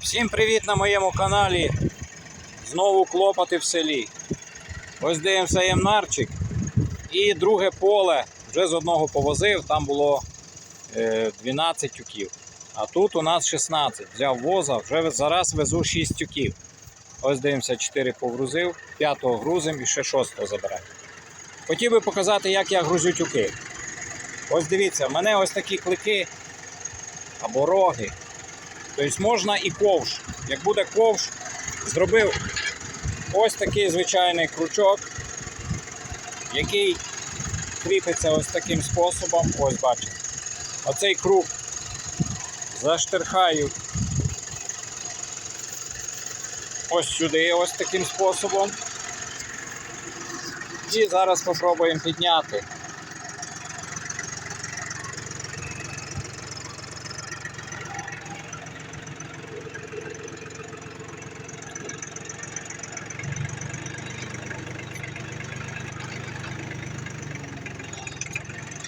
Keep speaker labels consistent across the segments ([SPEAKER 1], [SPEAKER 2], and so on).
[SPEAKER 1] Всім привіт на моєму каналі. Знову клопоти в селі. Ось дивимося ємнарчик. І друге поле вже з одного повозив, там було е, 12 тюків. А тут у нас 16. Взяв воза, вже зараз везу 6 тюків. Ось дивимося, 4 погрузив, 5 грузим і ще 6 забираю. Хотів би показати, як я грузю тюки. Ось дивіться, в мене ось такі клики або роги. Тобто можна і ковш. Як буде ковш, зробив ось такий звичайний крючок, який кріпиться ось таким способом. Ось бачите. Оцей круг заштирхаю ось сюди, ось таким способом. І зараз спробуємо підняти.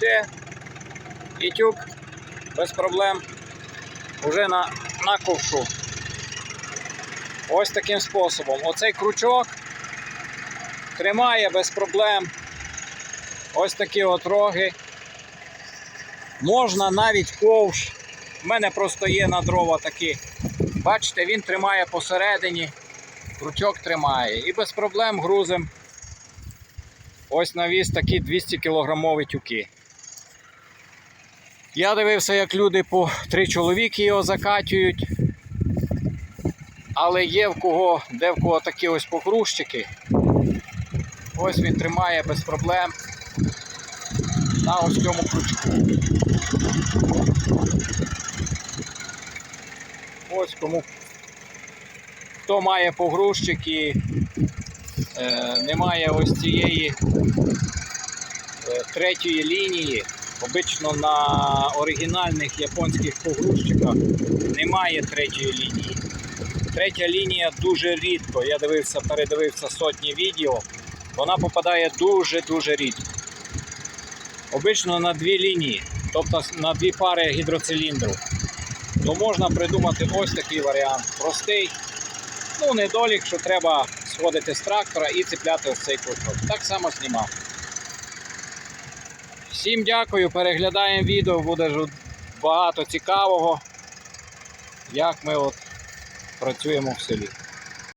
[SPEAKER 1] Все. І тюк без проблем уже на, на ковшу. Ось таким способом. Оцей крючок тримає без проблем. Ось такі от роги. Можна навіть ковш. У мене просто є на дрова такі. Бачите, він тримає посередині, крючок тримає. І без проблем грузим ось навіз такі 200 кілограмові тюки. Я дивився, як люди по три чоловіки його закатюють. Але є в кого, де в кого такі ось погрузчики. Ось він тримає без проблем на ось цьому крючку. Ось кому хто має погрузчик і е, немає ось цієї е, третьої лінії. Обично на оригінальних японських погрузчиках немає третьої лінії. Третя лінія дуже рідко. Я дивився, передивився сотні відео. Вона попадає дуже-дуже рідко. Обично на дві лінії, тобто на дві пари гідроциліндру. То можна придумати ось такий варіант. Простий. Ну, недолік, що треба сходити з трактора і цепляти ось цей крючок. Так само знімав. Всім дякую, переглядаємо відео, буде багато цікавого, як ми от працюємо в селі.